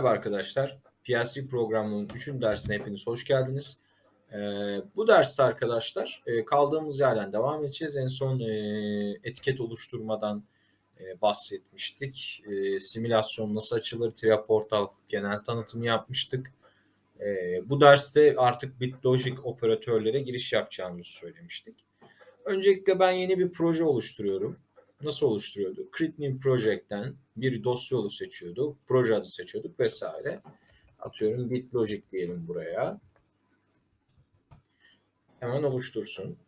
Merhaba arkadaşlar. PLC programının 3. dersine hepiniz hoş geldiniz. Ee, bu derste arkadaşlar e, kaldığımız yerden devam edeceğiz. En son e, etiket oluşturmadan e, bahsetmiştik. E, simülasyon nasıl açılır, TRIA Portal genel tanıtımı yapmıştık. E, bu derste artık BitLogic operatörlere giriş yapacağımızı söylemiştik. Öncelikle ben yeni bir proje oluşturuyorum nasıl oluşturuyorduk? Create New Project'ten bir dosya yolu seçiyorduk, proje adı seçiyorduk vesaire. Atıyorum BitLogic diyelim buraya. Hemen oluştursun.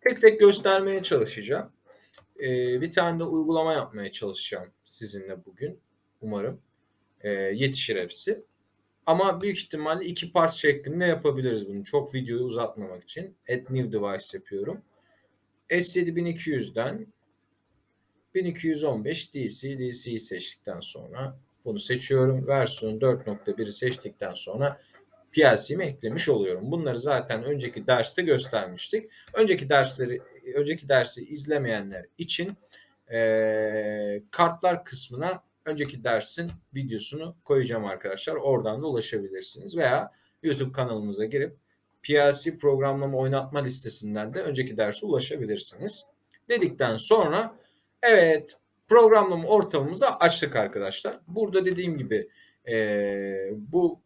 Tek tek göstermeye çalışacağım. Ee, bir tane de uygulama yapmaya çalışacağım sizinle bugün. Umarım ee, yetişir hepsi. Ama büyük ihtimalle iki part şeklinde yapabiliriz bunu. Çok videoyu uzatmamak için. Add New Device yapıyorum. S7200'den 1215 DC DC'yi seçtikten sonra bunu seçiyorum. Versiyon 4.1'i seçtikten sonra PLC'mi eklemiş oluyorum. Bunları zaten önceki derste göstermiştik. Önceki dersleri önceki dersi izlemeyenler için e, kartlar kısmına önceki dersin videosunu koyacağım arkadaşlar. Oradan da ulaşabilirsiniz veya YouTube kanalımıza girip PLC programlama oynatma listesinden de önceki derse ulaşabilirsiniz. Dedikten sonra evet programlama ortamımızı açtık arkadaşlar. Burada dediğim gibi e, bu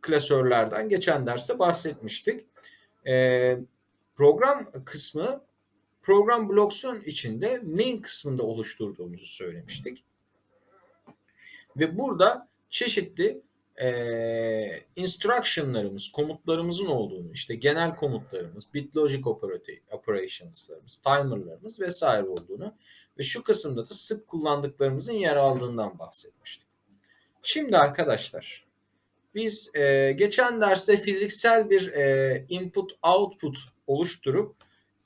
klasörlerden geçen derste bahsetmiştik. E, program kısmı program blocksun içinde main kısmında oluşturduğumuzu söylemiştik. Ve burada çeşitli e, instruction'larımız, komutlarımızın olduğunu, işte genel komutlarımız, BitLogic operations'larımız, timer'larımız vesaire olduğunu ve şu kısımda da sık kullandıklarımızın yer aldığından bahsetmiştik. Şimdi arkadaşlar biz e, geçen derste fiziksel bir e, input-output oluşturup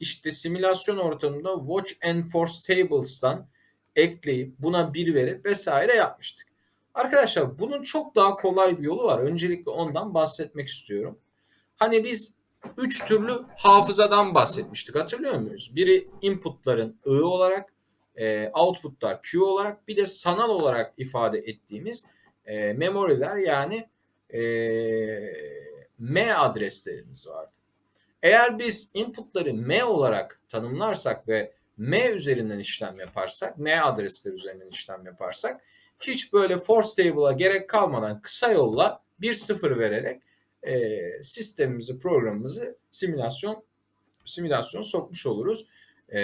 işte simülasyon ortamında Watch and Force Tables'tan ekleyip buna bir verip vesaire yapmıştık. Arkadaşlar bunun çok daha kolay bir yolu var. Öncelikle ondan bahsetmek istiyorum. Hani biz üç türlü hafızadan bahsetmiştik. Hatırlıyor muyuz? Biri inputların I olarak, e, outputlar Q olarak, bir de sanal olarak ifade ettiğimiz e, memoriler yani e, M adreslerimiz vardı. Eğer biz inputları M olarak tanımlarsak ve M üzerinden işlem yaparsak, M adresleri üzerinden işlem yaparsak hiç böyle force table'a gerek kalmadan kısa yolla bir sıfır vererek e, sistemimizi, programımızı simülasyon simülasyon sokmuş oluruz. E,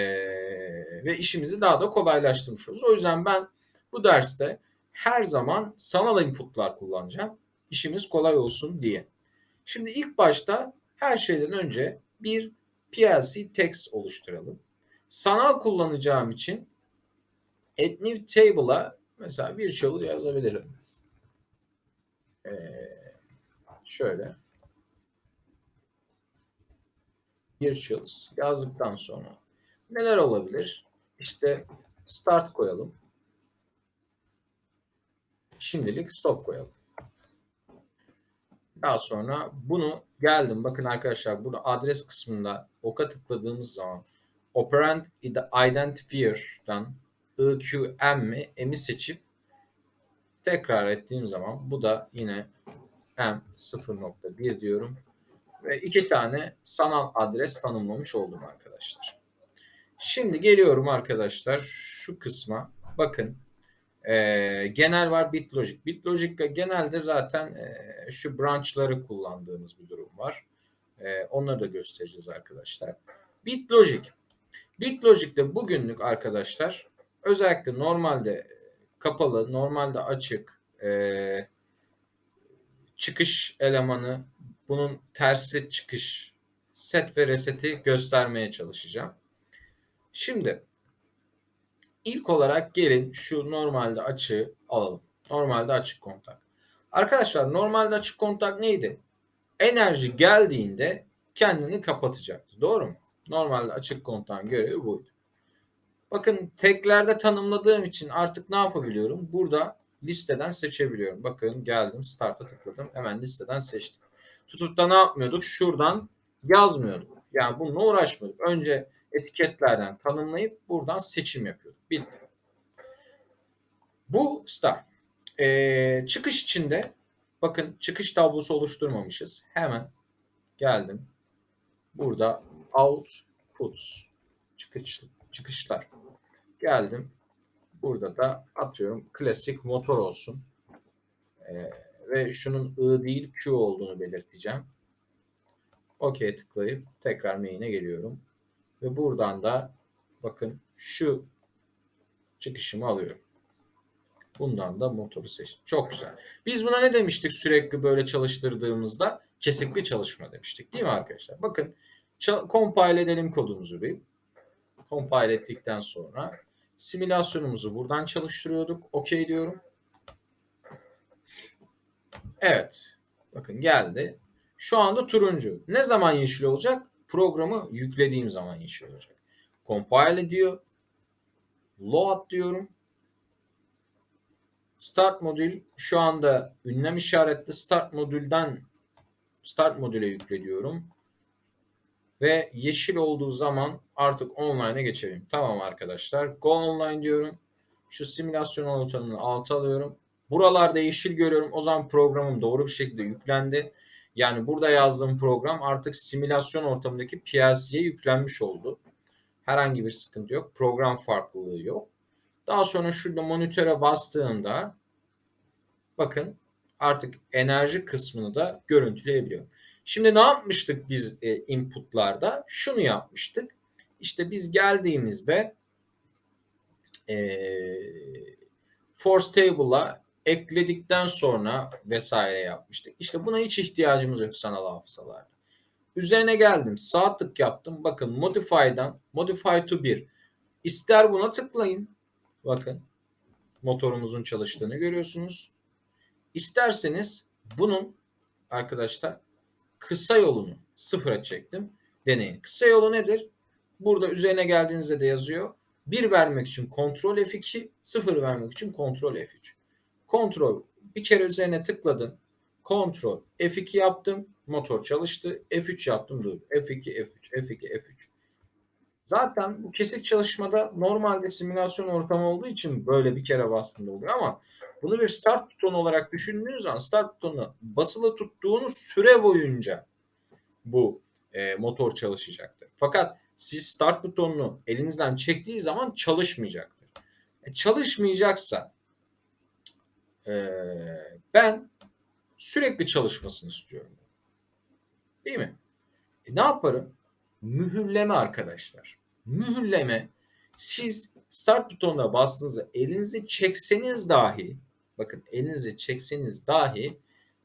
ve işimizi daha da kolaylaştırmış oluruz. O yüzden ben bu derste her zaman sanal inputlar kullanacağım. İşimiz kolay olsun diye. Şimdi ilk başta her şeyden önce bir PLC text oluşturalım. Sanal kullanacağım için add new table'a Mesela virtual yazabilirim. Ee, şöyle. Virtuals yazdıktan sonra neler olabilir? İşte start koyalım. Şimdilik stop koyalım. Daha sonra bunu geldim. Bakın arkadaşlar burada adres kısmında oka tıkladığımız zaman operand identifier'dan IQM mi M'i seçip tekrar ettiğim zaman bu da yine M 0.1 diyorum. Ve iki tane sanal adres tanımlamış oldum arkadaşlar. Şimdi geliyorum arkadaşlar şu kısma. Bakın e, genel var BitLogic. BitLogic'te genelde zaten e, şu branchları kullandığımız bir durum var. E, onları da göstereceğiz arkadaşlar. BitLogic. BitLogic'te bugünlük arkadaşlar özellikle normalde kapalı, normalde açık e, çıkış elemanı bunun tersi çıkış set ve reseti göstermeye çalışacağım. Şimdi ilk olarak gelin şu normalde açığı alalım. Normalde açık kontak. Arkadaşlar normalde açık kontak neydi? Enerji geldiğinde kendini kapatacaktı. Doğru mu? Normalde açık kontağın görevi buydu. Bakın teklerde tanımladığım için artık ne yapabiliyorum? Burada listeden seçebiliyorum. Bakın geldim start'a tıkladım. Hemen listeden seçtim. Tutup da ne yapmıyorduk? Şuradan yazmıyorduk. Yani bununla uğraşmıyorduk. Önce etiketlerden tanımlayıp buradan seçim yapıyorduk. Bitti. Bu start. Ee, çıkış içinde bakın çıkış tablosu oluşturmamışız. Hemen geldim. Burada outputs çıkış, çıkışlar. Geldim. Burada da atıyorum klasik motor olsun. Ee, ve şunun I değil Q olduğunu belirteceğim. OK tıklayıp tekrar main'e geliyorum. Ve buradan da bakın şu çıkışımı alıyorum. Bundan da motoru seçtim. Çok güzel. Biz buna ne demiştik sürekli böyle çalıştırdığımızda? Kesikli çalışma demiştik değil mi arkadaşlar? Bakın compile edelim kodumuzu bir. Compile ettikten sonra simülasyonumuzu buradan çalıştırıyorduk. OK diyorum. Evet. Bakın geldi. Şu anda turuncu. Ne zaman yeşil olacak? Programı yüklediğim zaman yeşil olacak. Compile ediyor. Load diyorum. Start modül şu anda ünlem işaretli start modülden start modüle yüklediyorum. Ve yeşil olduğu zaman artık online'a geçelim. Tamam arkadaşlar. Go online diyorum. Şu simülasyon alıtanını alta alıyorum. Buralarda yeşil görüyorum. O zaman programım doğru bir şekilde yüklendi. Yani burada yazdığım program artık simülasyon ortamındaki PLC'ye yüklenmiş oldu. Herhangi bir sıkıntı yok. Program farklılığı yok. Daha sonra şurada monitöre bastığımda bakın artık enerji kısmını da görüntüleyebiliyor. Şimdi ne yapmıştık biz e, inputlarda? Şunu yapmıştık. İşte biz geldiğimizde e, force table'a ekledikten sonra vesaire yapmıştık. İşte buna hiç ihtiyacımız yok sanal hafızalarda. Üzerine geldim. Sağ tık yaptım. Bakın Modify'dan Modify to 1. İster buna tıklayın. Bakın motorumuzun çalıştığını görüyorsunuz. İsterseniz bunun arkadaşlar kısa yolunu sıfıra çektim. Deneyin. Kısa yolu nedir? Burada üzerine geldiğinizde de yazıyor. 1 vermek için kontrol F2, 0 vermek için kontrol F3. Kontrol bir kere üzerine tıkladım. Kontrol F2 yaptım. Motor çalıştı. F3 yaptım. Dur. F2, F3, F2, F3. Zaten bu kesik çalışmada normalde simülasyon ortamı olduğu için böyle bir kere bastığında oluyor ama bunu bir start butonu olarak düşündüğünüz zaman start butonu basılı tuttuğunuz süre boyunca bu e, motor çalışacaktır. Fakat siz start butonunu elinizden çektiği zaman çalışmayacaktır. E, çalışmayacaksa e, ben sürekli çalışmasını istiyorum. Değil mi? E, ne yaparım? Mühürleme arkadaşlar. Mühürleme siz start butonuna bastığınızda elinizi çekseniz dahi bakın elinizi çekseniz dahi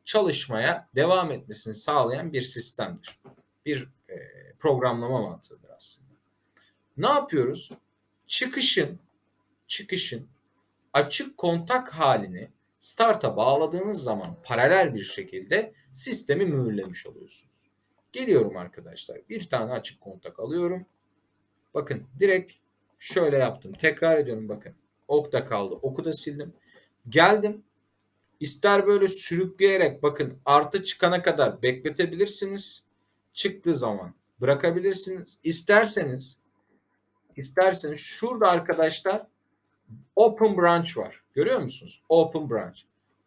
çalışmaya devam etmesini sağlayan bir sistemdir. Bir e, programlama mantığıdır aslında. Ne yapıyoruz? Çıkışın çıkışın açık kontak halini start'a bağladığınız zaman paralel bir şekilde sistemi mühürlemiş oluyorsunuz. Geliyorum arkadaşlar. Bir tane açık kontak alıyorum. Bakın direkt şöyle yaptım. Tekrar ediyorum bakın. Ok da kaldı. Oku da sildim. Geldim. İster böyle sürükleyerek bakın artı çıkana kadar bekletebilirsiniz. Çıktığı zaman bırakabilirsiniz. İsterseniz isterseniz şurada arkadaşlar open branch var. Görüyor musunuz? Open branch.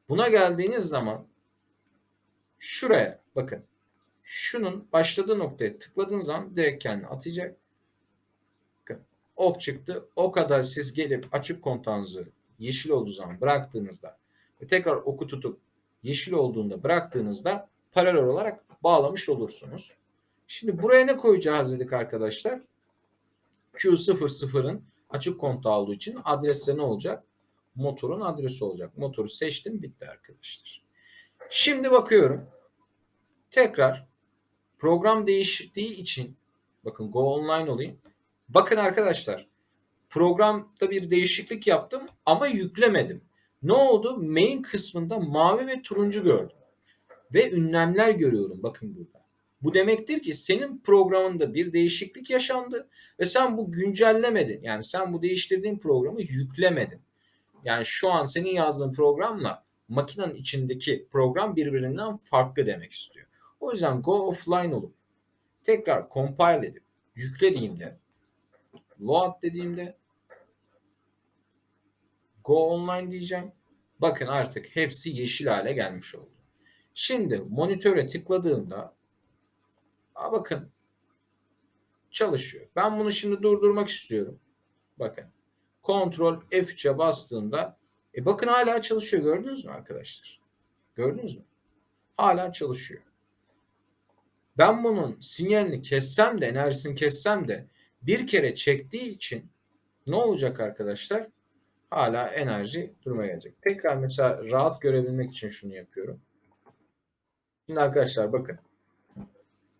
Buna geldiğiniz zaman şuraya bakın. Şunun başladığı noktaya tıkladığınız zaman direkt kendini atacak. Bakın, ok çıktı. O kadar siz gelip açık kontağınızı yeşil olduğu zaman bıraktığınızda ve tekrar oku tutup yeşil olduğunda bıraktığınızda paralel olarak bağlamış olursunuz. Şimdi buraya ne koyacağız dedik arkadaşlar? Q00'ın açık kontağı olduğu için adresi ne olacak? Motorun adresi olacak. Motoru seçtim bitti arkadaşlar. Şimdi bakıyorum. Tekrar program değiştiği için bakın go online olayım. Bakın arkadaşlar programda bir değişiklik yaptım ama yüklemedim. Ne oldu? Main kısmında mavi ve turuncu gördüm. Ve ünlemler görüyorum bakın burada. Bu demektir ki senin programında bir değişiklik yaşandı ve sen bu güncellemedin. Yani sen bu değiştirdiğin programı yüklemedin. Yani şu an senin yazdığın programla makinenin içindeki program birbirinden farklı demek istiyor. O yüzden go offline olup tekrar compile edip yüklediğimde load dediğimde go online diyeceğim. Bakın artık hepsi yeşil hale gelmiş oldu. Şimdi monitöre tıkladığımda aa bakın çalışıyor. Ben bunu şimdi durdurmak istiyorum. Bakın. Ctrl F3'e bastığımda e bakın hala çalışıyor gördünüz mü arkadaşlar? Gördünüz mü? Hala çalışıyor. Ben bunun sinyalini kessem de enerjisini kessem de bir kere çektiği için ne olacak arkadaşlar? Hala enerji durmaya gelecek. Tekrar mesela rahat görebilmek için şunu yapıyorum. Şimdi arkadaşlar bakın.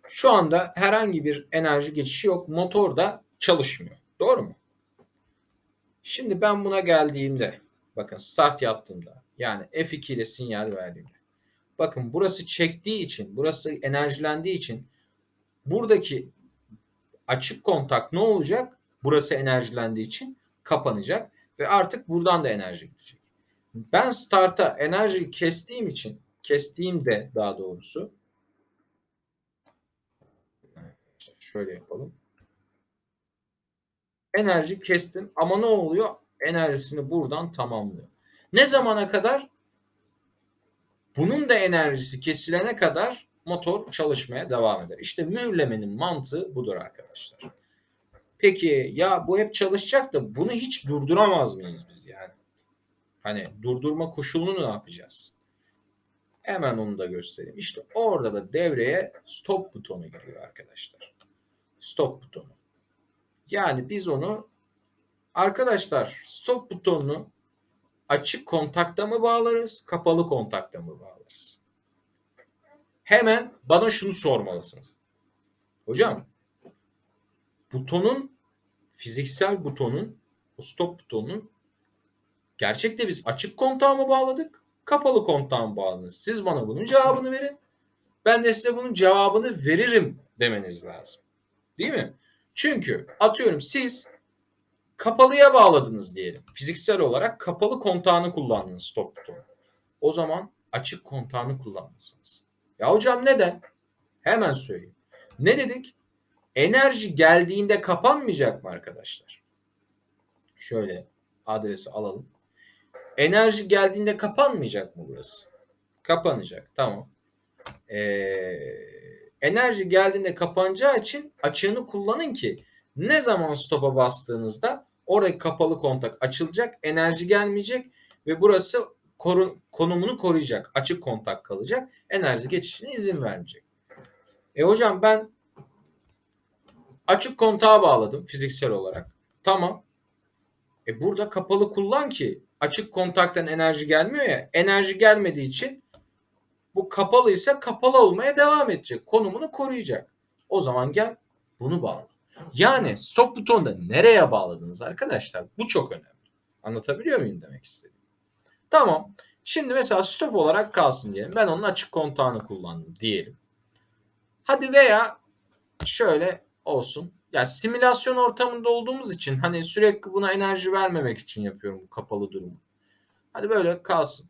Şu anda herhangi bir enerji geçişi yok. Motor da çalışmıyor. Doğru mu? Şimdi ben buna geldiğimde bakın start yaptığımda yani F2 ile sinyal verdiğimde bakın burası çektiği için burası enerjilendiği için buradaki açık kontak ne olacak? Burası enerjilendiği için kapanacak ve artık buradan da enerji gidecek. Ben start'a enerjiyi kestiğim için kestiğimde daha doğrusu şöyle yapalım. Enerji kestim ama ne oluyor? Enerjisini buradan tamamlıyor. Ne zamana kadar? Bunun da enerjisi kesilene kadar motor çalışmaya devam eder. İşte mühürlemenin mantığı budur arkadaşlar. Peki ya bu hep çalışacak da bunu hiç durduramaz mıyız biz yani? Hani durdurma koşulunu ne yapacağız? Hemen onu da göstereyim. İşte orada da devreye stop butonu giriyor arkadaşlar. Stop butonu. Yani biz onu arkadaşlar stop butonunu açık kontakta mı bağlarız, kapalı kontakta mı bağlarız? Hemen bana şunu sormalısınız. Hocam butonun fiziksel butonun o stop butonun gerçekte biz açık kontağı mı bağladık, kapalı kontağı mı bağladık? Siz bana bunun cevabını verin. Ben de size bunun cevabını veririm demeniz lazım. Değil mi? Çünkü atıyorum siz kapalıya bağladınız diyelim. Fiziksel olarak kapalı kontağını kullandınız stop butonu. O zaman açık kontağını kullanmışsınız. Ya hocam neden? Hemen söyleyeyim. Ne dedik? Enerji geldiğinde kapanmayacak mı arkadaşlar? Şöyle adresi alalım. Enerji geldiğinde kapanmayacak mı burası? Kapanacak. Tamam. Ee, enerji geldiğinde kapanacağı için açığını kullanın ki ne zaman stopa bastığınızda oradaki kapalı kontak açılacak, enerji gelmeyecek ve burası korun, konumunu koruyacak. Açık kontak kalacak. Enerji geçişine izin vermeyecek. E hocam ben açık kontağa bağladım fiziksel olarak. Tamam. E burada kapalı kullan ki açık kontaktan enerji gelmiyor ya. Enerji gelmediği için bu kapalıysa kapalı olmaya devam edecek. Konumunu koruyacak. O zaman gel bunu bağla. Yani stop butonda nereye bağladınız arkadaşlar? Bu çok önemli. Anlatabiliyor muyum demek istedim. Tamam. Şimdi mesela stop olarak kalsın diyelim. Ben onun açık kontağını kullandım diyelim. Hadi veya şöyle olsun. Ya simülasyon ortamında olduğumuz için hani sürekli buna enerji vermemek için yapıyorum bu kapalı durumu. Hadi böyle kalsın.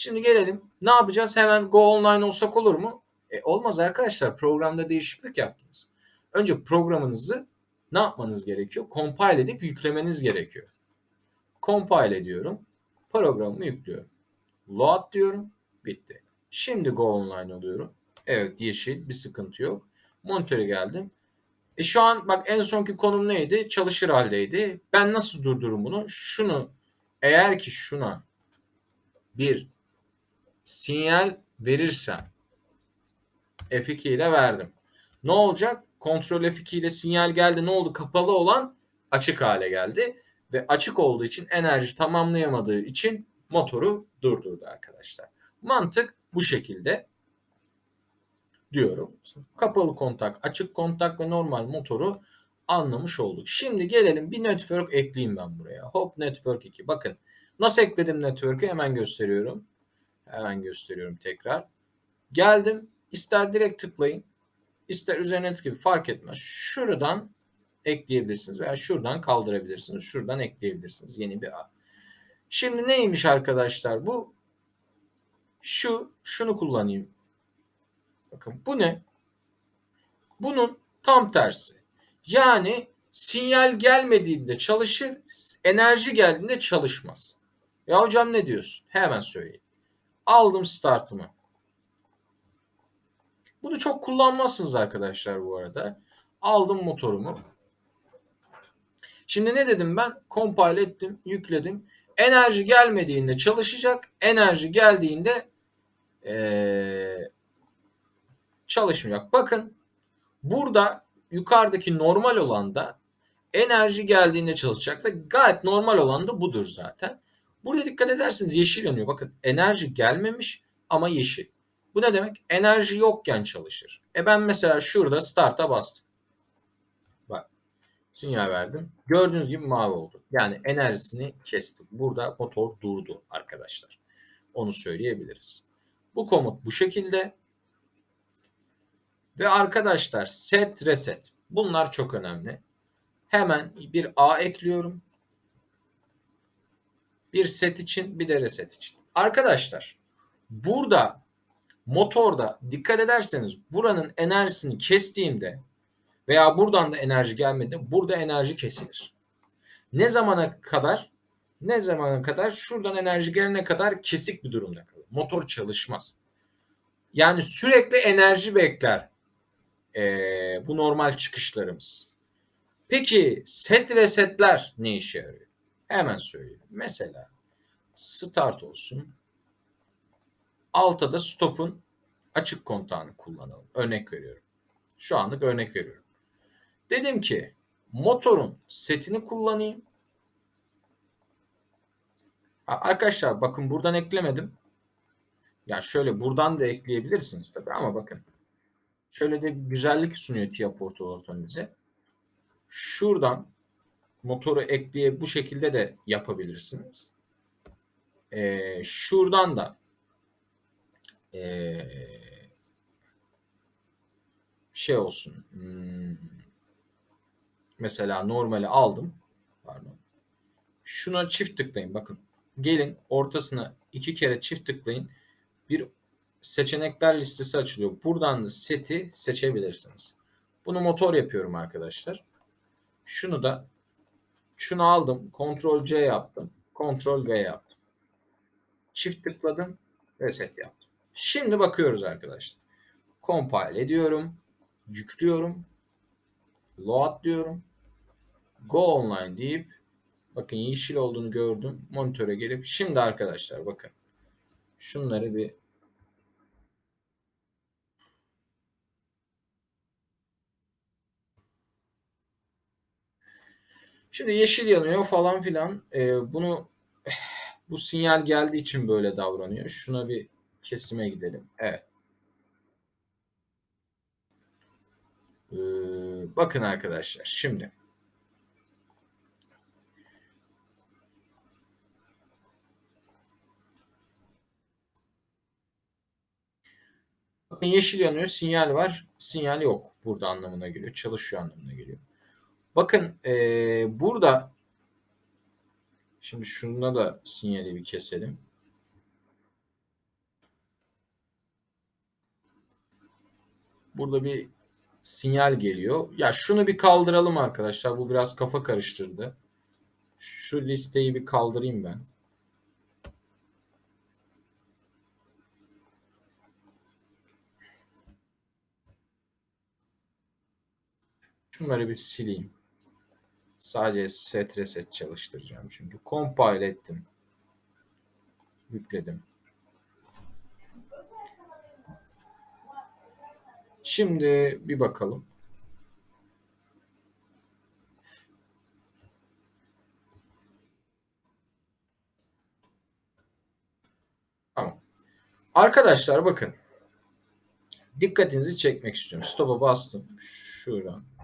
Şimdi gelelim. Ne yapacağız? Hemen go online olsak olur mu? E, olmaz arkadaşlar. Programda değişiklik yaptınız. Önce programınızı ne yapmanız gerekiyor? Compile edip yüklemeniz gerekiyor. Compile ediyorum. Programımı yüklüyorum. Load diyorum. Bitti. Şimdi go online oluyorum. Evet yeşil bir sıkıntı yok. Monitöre geldim. E şu an bak en sonki konum neydi? Çalışır haldeydi. Ben nasıl durdururum bunu? Şunu eğer ki şuna bir sinyal verirsem F2 ile verdim. Ne olacak? Kontrol F2 ile sinyal geldi. Ne oldu? Kapalı olan açık hale geldi. Ve açık olduğu için enerji tamamlayamadığı için motoru durdurdu arkadaşlar. Mantık bu şekilde diyorum. Kapalı kontak, açık kontak ve normal motoru anlamış olduk. Şimdi gelelim bir network ekleyeyim ben buraya. Hop network 2. Bakın nasıl ekledim network'ü hemen gösteriyorum. Hemen gösteriyorum tekrar. Geldim. İster direkt tıklayın. ister üzerine tıklayın. Fark etmez. Şuradan ekleyebilirsiniz veya şuradan kaldırabilirsiniz. Şuradan ekleyebilirsiniz. Yeni bir ağ. Şimdi neymiş arkadaşlar bu? Şu, şunu kullanayım. Bakın bu ne? Bunun tam tersi. Yani sinyal gelmediğinde çalışır, enerji geldiğinde çalışmaz. Ya hocam ne diyorsun? Hemen söyleyeyim. Aldım startımı. Bunu çok kullanmazsınız arkadaşlar bu arada. Aldım motorumu. Şimdi ne dedim ben? Compile ettim, yükledim. Enerji gelmediğinde çalışacak. Enerji geldiğinde ee, çalışmayacak. Bakın burada yukarıdaki normal olan da enerji geldiğinde çalışacak ve gayet normal olan da budur zaten. Burada dikkat ederseniz yeşil yanıyor. Bakın enerji gelmemiş ama yeşil. Bu ne demek? Enerji yokken çalışır. E ben mesela şurada start'a bastım. Bak sinyal verdim. Gördüğünüz gibi mavi oldu. Yani enerjisini kestim. Burada motor durdu arkadaşlar. Onu söyleyebiliriz. Bu komut bu şekilde. Ve arkadaşlar set reset. Bunlar çok önemli. Hemen bir A ekliyorum. Bir set için bir de reset için. Arkadaşlar burada motorda dikkat ederseniz buranın enerjisini kestiğimde veya buradan da enerji gelmedi burada enerji kesilir. Ne zamana kadar? Ne zamana kadar? Şuradan enerji gelene kadar kesik bir durumda kalır. Motor çalışmaz. Yani sürekli enerji bekler ee, bu normal çıkışlarımız. Peki set resetler ne işe yarıyor? Hemen söyleyeyim. Mesela start olsun. Altta da stop'un açık kontağını kullanalım. Örnek veriyorum. Şu anlık örnek veriyorum. Dedim ki motorun setini kullanayım. Arkadaşlar bakın buradan eklemedim. Yani şöyle buradan da ekleyebilirsiniz tabii ama bakın. Şöyle de güzellik sunuyor TIA Portal Orton bize. Şuradan motoru ekleye bu şekilde de yapabilirsiniz. Ee, şuradan da ee, şey olsun. Hmm, mesela normali aldım. Pardon. Şuna çift tıklayın. Bakın. Gelin ortasına iki kere çift tıklayın. Bir seçenekler listesi açılıyor. Buradan da seti seçebilirsiniz. Bunu motor yapıyorum arkadaşlar. Şunu da şunu aldım. Ctrl C yaptım. Ctrl V yaptım. Çift tıkladım. Reset yaptım. Şimdi bakıyoruz arkadaşlar. Compile ediyorum. Yüklüyorum. Load diyorum. Go online deyip bakın yeşil olduğunu gördüm. Monitöre gelip şimdi arkadaşlar bakın. Şunları bir Şimdi yeşil yanıyor falan filan. Ee, bunu bu sinyal geldiği için böyle davranıyor. Şuna bir kesime gidelim. Evet. Ee, bakın arkadaşlar şimdi. Bakın yeşil yanıyor, sinyal var. Sinyal yok. Burada anlamına geliyor. Çalışıyor anlamına geliyor. Bakın ee, burada şimdi şuna da sinyali bir keselim. Burada bir sinyal geliyor. Ya şunu bir kaldıralım arkadaşlar. Bu biraz kafa karıştırdı. Şu listeyi bir kaldırayım ben. Şunları bir sileyim. Sadece set reset çalıştıracağım çünkü. Compile ettim. Yükledim. Şimdi bir bakalım. Tamam. Arkadaşlar bakın. Dikkatinizi çekmek istiyorum. Stop'a bastım. Şuradan.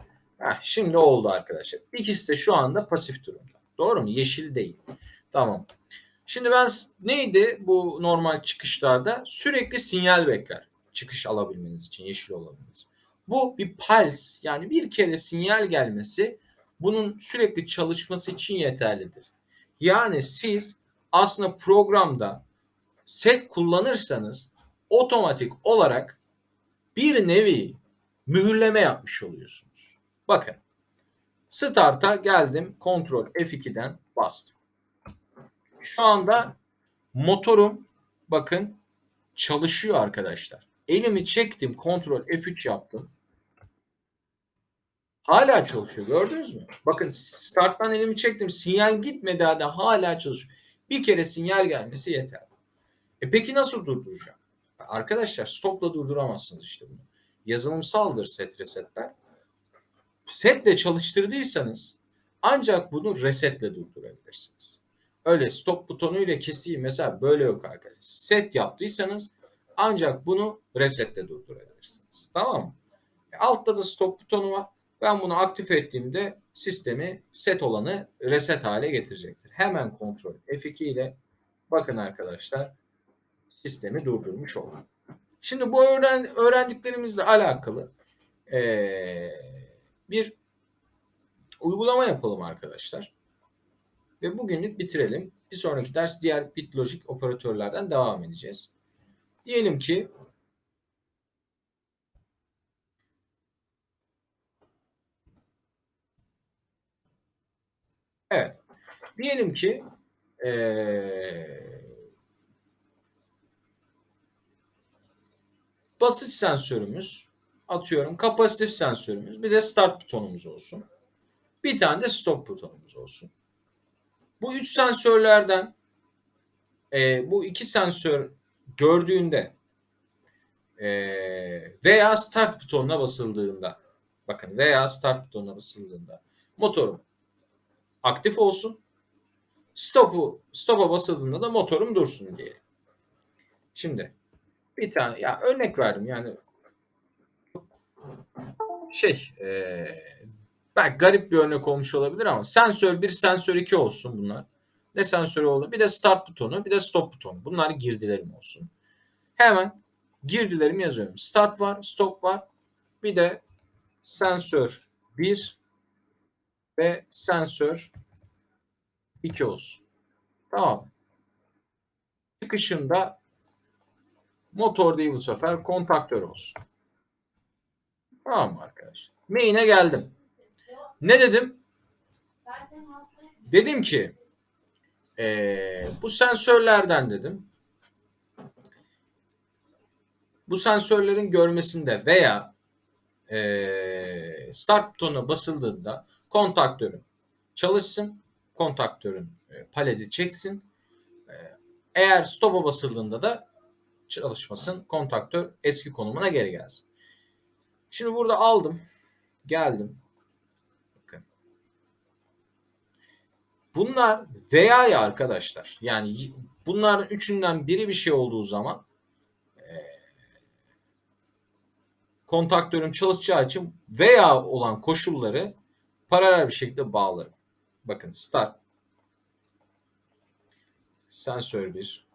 Heh, şimdi oldu arkadaşlar. İkisi de şu anda pasif durumda. Doğru mu? Yeşil değil. Tamam. Şimdi ben neydi bu normal çıkışlarda? Sürekli sinyal bekler. Çıkış alabilmeniz için, yeşil olabilmeniz. Bu bir pulse yani bir kere sinyal gelmesi bunun sürekli çalışması için yeterlidir. Yani siz aslında programda set kullanırsanız otomatik olarak bir nevi mühürleme yapmış oluyorsunuz. Bakın. Start'a geldim. Ctrl F2'den bastım. Şu anda Motorum bakın çalışıyor arkadaşlar. Elimi çektim, kontrol F3 yaptım. Hala çalışıyor. Gördünüz mü? Bakın starttan elimi çektim. Sinyal gitmedi hala hala çalışıyor. Bir kere sinyal gelmesi yeter. E peki nasıl durduracağım? Arkadaşlar stopla durduramazsınız işte bunu. Yazılımsaldır set resetler. Setle çalıştırdıysanız ancak bunu resetle durdurabilirsiniz. Öyle stop butonuyla keseyim mesela böyle yok arkadaşlar. Set yaptıysanız ancak bunu resetle durdurabilirsiniz. Tamam mı? E, altta da stop butonu var. Ben bunu aktif ettiğimde sistemi set olanı reset hale getirecektir. Hemen kontrol F2 ile bakın arkadaşlar sistemi durdurmuş oldum. Şimdi bu öğren, öğrendiklerimizle alakalı ee, bir uygulama yapalım arkadaşlar. Ve bugünlük bitirelim. Bir sonraki ders diğer bit lojik operatörlerden devam edeceğiz. Diyelim ki Evet. Diyelim ki ee, basınç sensörümüz atıyorum kapasitif sensörümüz bir de start butonumuz olsun. Bir tane de stop butonumuz olsun. Bu üç sensörlerden e, bu iki sensör gördüğünde e, veya start butonuna basıldığında bakın veya start butonuna basıldığında motorum aktif olsun. Stop'u stop'a basıldığında da motorum dursun diye. Şimdi bir tane ya örnek verdim yani şey e, belki garip bir örnek olmuş olabilir ama sensör 1 sensör 2 olsun bunlar. Ne sensörü oldu? Bir de start butonu bir de stop butonu. Bunlar girdilerim olsun. Hemen girdilerimi yazıyorum. Start var, stop var. Bir de sensör 1 ve sensör 2 olsun. Tamam. Çıkışında motor değil bu sefer kontaktör olsun. Tamam mı arkadaşlar? Main'e geldim. Ne dedim? Dedim ki ee, bu sensörlerden dedim bu sensörlerin görmesinde veya e, start butonuna basıldığında kontaktörün çalışsın, kontaktörün e, paleti çeksin. E, eğer stop'a basıldığında da çalışmasın, kontaktör eski konumuna geri gelsin. Şimdi burada aldım, geldim. Bakın. Bunlar veya ya arkadaşlar. Yani bunların üçünden biri bir şey olduğu zaman kontaktörüm çalışacağı için veya olan koşulları paralel bir şekilde bağlarım. Bakın start sensör 1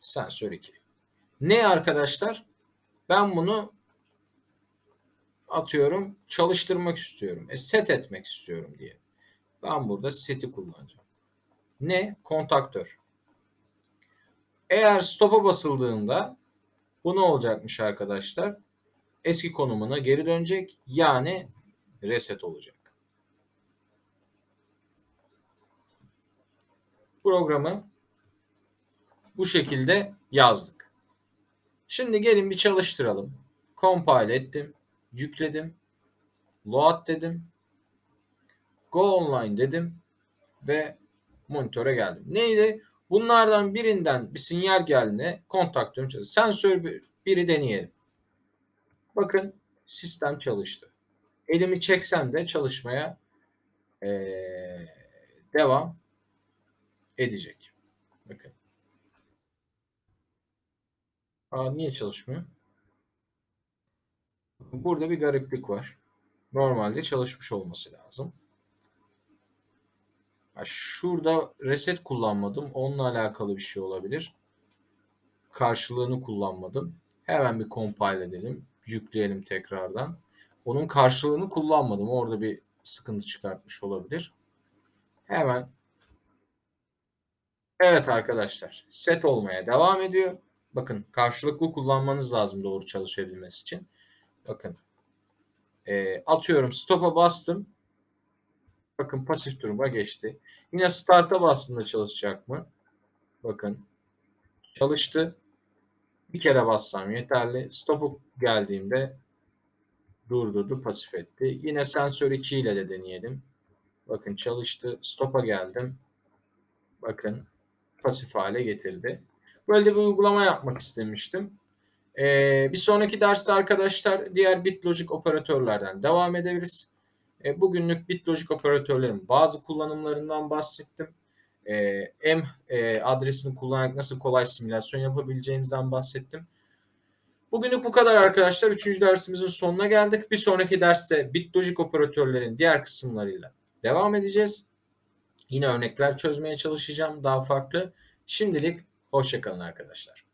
sensör 2 ne arkadaşlar ben bunu atıyorum çalıştırmak istiyorum e, set etmek istiyorum diye ben burada seti kullanacağım ne kontaktör eğer stop'a basıldığında bu ne olacakmış arkadaşlar? Eski konumuna geri dönecek. Yani reset olacak. Programı bu şekilde yazdık. Şimdi gelin bir çalıştıralım. Compile ettim. Yükledim. Load dedim. Go online dedim. Ve monitöre geldim. Neydi? Bunlardan birinden bir sinyal geldiğinde kontaktörüm çalıştı. Sensör biri deneyelim. Bakın sistem çalıştı. Elimi çeksem de çalışmaya ee, devam edecek. Bakın. Aa, niye çalışmıyor? Burada bir gariplik var. Normalde çalışmış olması lazım. Şurada reset kullanmadım. Onunla alakalı bir şey olabilir. Karşılığını kullanmadım. Hemen bir compile edelim. Yükleyelim tekrardan. Onun karşılığını kullanmadım. Orada bir sıkıntı çıkartmış olabilir. Hemen Evet arkadaşlar set olmaya devam ediyor. Bakın karşılıklı kullanmanız lazım doğru çalışabilmesi için. Bakın e, atıyorum stop'a bastım. Bakın pasif duruma geçti. Yine start'a bastığında çalışacak mı? Bakın çalıştı. Bir kere bassam yeterli. Stop'u geldiğimde durdurdu, pasif etti. Yine sensör 2 ile de deneyelim. Bakın çalıştı. Stop'a geldim. Bakın pasif hale getirdi. Böyle bir uygulama yapmak istemiştim. Ee, bir sonraki derste arkadaşlar diğer BitLogic operatörlerden devam ederiz. Ee, bugünlük BitLogic operatörlerin bazı kullanımlarından bahsettim. Ee, M e, adresini kullanarak nasıl kolay simülasyon yapabileceğimizden bahsettim. Bugünlük bu kadar arkadaşlar. Üçüncü dersimizin sonuna geldik. Bir sonraki derste BitLogic operatörlerin diğer kısımlarıyla devam edeceğiz. Yine örnekler çözmeye çalışacağım daha farklı. Şimdilik hoşçakalın arkadaşlar.